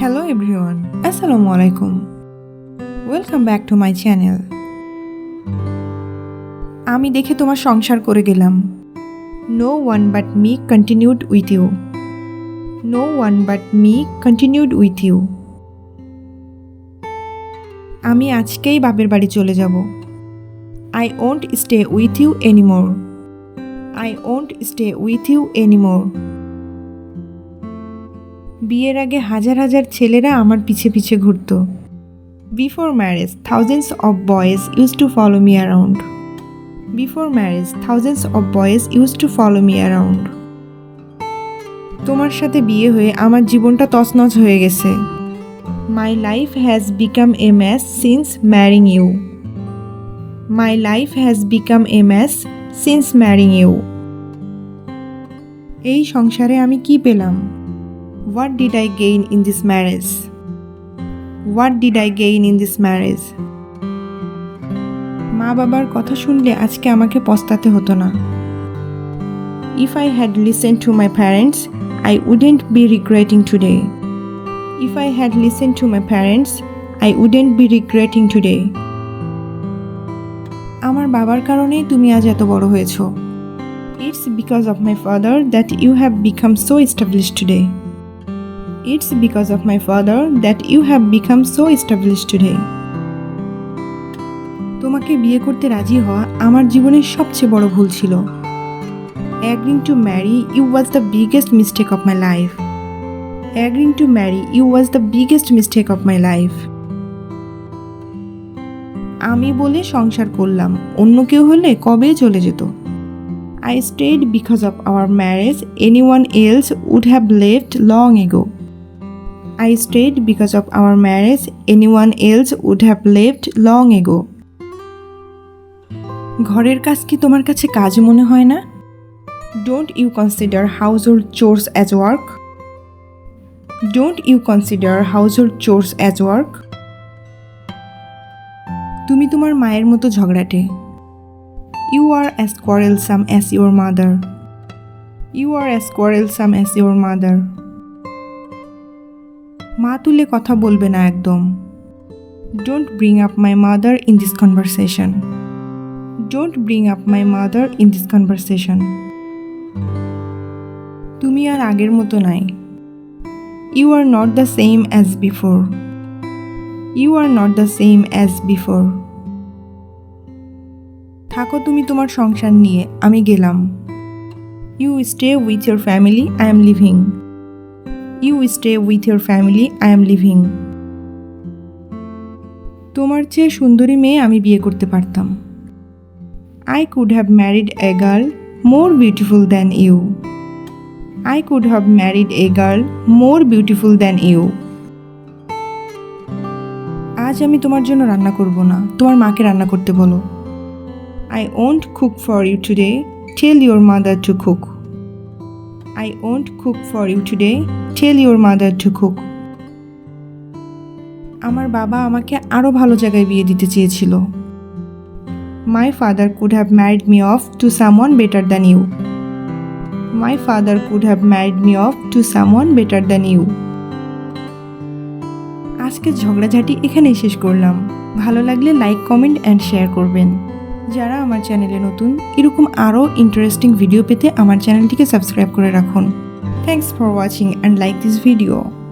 Hello everyone আসসালামু আলাইকুম welcome back to my channel আমি দেখে তোমার সংসার করে গেলাম। No one but me continued with you no one but me continued with you আমি আজকেই বাপের বাড়ি চলে যাব। I won't stay with you anymore I won't stay with you anymore বিয়ের আগে হাজার হাজার ছেলেরা আমার পিছে পিছে ঘুরত। Before marriage thousands of boys use to follow me around before marriage thousands of boys use to follow me around তোমার সাথে বিয়ে হয়ে আমার জীবনটা তছনছ হয়ে গেছে। My life has become a mess since marrying you my life has become a mess since marrying you এই সংসারে আমি কি পেলাম? What did I gain in this marriage? What did I gain in this marriage? মা বাবার কথা শুনলে আজকে আমাকে পস্তাতে হতো না। If I had listen to my parents I wouldn't be regretting today if I had listen to my parents I wouldn't be regretting today আমার বাবার কারণেই তুমি আজ এত বড় হয়েছো। It's because of my father that you have become so establish today It's because of my father that you have become so established today. তোমাকে বিয়ে করতে রাজি হওয়া আমার জীবনের সবচেয়ে বড় ভুল ছিল। Agreeing to marry you was the biggest mistake of my life agreeing to marry you was the biggest mistake of my life আমি বলে সংসার করলাম, অন্য কেউ হলে কবে চলে যেত? I stayed because of our marriage anyone else would have left long ago I stayed because of our marriage. Anyone else would have left long ago. ঘরের কাজ কি তোমার কাছে কাজ মনে হয় না? Don't you consider household chores as work don't you consider household chores as work তুমি তোমার মায়ের মতো ঝগড়াটে। You are as quarrelsome as your mother you are as quarrelsome as your mother মা তুলে কথা বলবে না একদম। Don't bring up my mother in this conversation don't bring up my mother in this conversation তুমি আর আগের মতো নাই। You are not the same as before you are not the same as before থাকো তুমি তোমার সংসার নিয়ে, আমি গেলাম। You stay with your family I'm leaving you stay with your family I'm leaving তোমার চেয়ে সুন্দরী মেয়ে আমি বিয়ে করতে পারতাম। I could have married a girl more beautiful than you I could have married a girl more beautiful than you আজ আমি তোমার জন্য রান্না করব না, তোমার মাকে রান্না করতে বলো। I won't cook for you today tell your mother to cook I won't cook for you today. Tell your mother to cook. আমার বাবা আমাকে আরও ভালো জায়গায় বিয়ে দিতে চেয়েছিল। My father could have married me off to someone better than you my father could have married me off to someone better than you আজকে ঝগড়াঝাটি এখানেই শেষ করলাম। ভালো লাগলে লাইক কমেন্ট অ্যান্ড শেয়ার করবেন। যারা আমার চ্যানেলে নতুন, এরকম আরও ইন্টারেস্টিং ভিডিও পেতে আমার চ্যানেলটিকে সাবস্ক্রাইব করে রাখুন। Thanks for watching and like this video